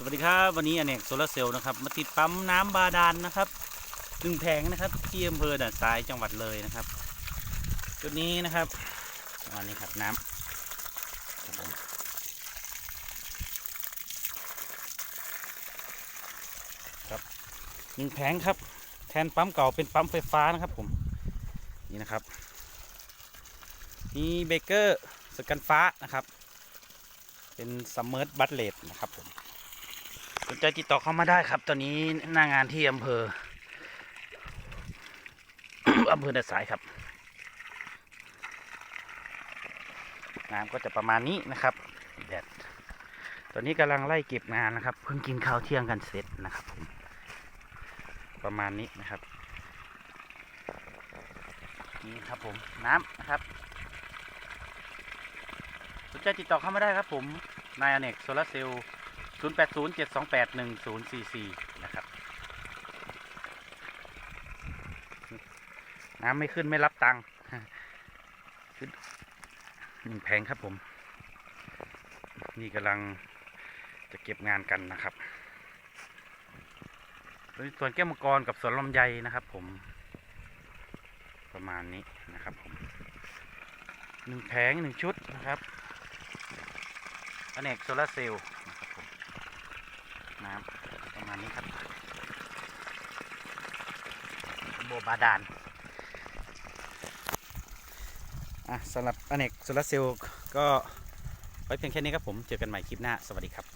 สวัสดีครับ วันนี้อเนกโซลาเซลล์นะครับ มาติดปั๊มน้ำบาดาลนะครับหนึ่งแผงนะครับ ที่อำเภอด่านซ้ายจังหวัดเลยนะครับ จุดนี้นะครับอันนี้ครับน้ำครับผมครับหนึ่งแผงครับ แทนปั๊มเก่าเป็นปั๊มไฟฟ้านะครับผมนี่นะครับมีเบเกอร์สกันฟ้านะครับ เป็นซัมเมอร์บัตเลตนะครับผม สนใจติดต่อเข้ามาได้ครับ ตอนนี้หน้างานที่อำเภออำเภอเดนสายครับ น้ำก็จะประมาณนี้นะครับแดดตอนนี้กำลังไล่เก็บงานนะครับ เพิ่งกินข้าวเที่ยงกันเสร็จนะครับผมประมาณนี้นะครับนี่ครับผมน้ำนะครับสนใจติดต่อเข้ามาได้ครับผมนายอเนกโซลาเซลล์ 0 8 0 7 2 8 1 0 4 4 นะครับ น้ำไม่ขึ้นไม่รับตังค์หนึ่งแพงครับผม นี่กำลังจะเก็บงานกันนะครับส่วนแก้วมังกรกับสวนลำไยนะครับ ผม ประมาณนี้นะครับผมหนึ่งแผงหนึ่งชุดนะครับอเนกโซลาร์เซลล์ น้ำประมาณนี้ครับโบบาดาลอะสำหรับอเนกโซลาร์เซลล์ก็ไว้เพียงแค่นี้ครับผม เจอกันใหม่คลิปหน้า สวัสดีครับ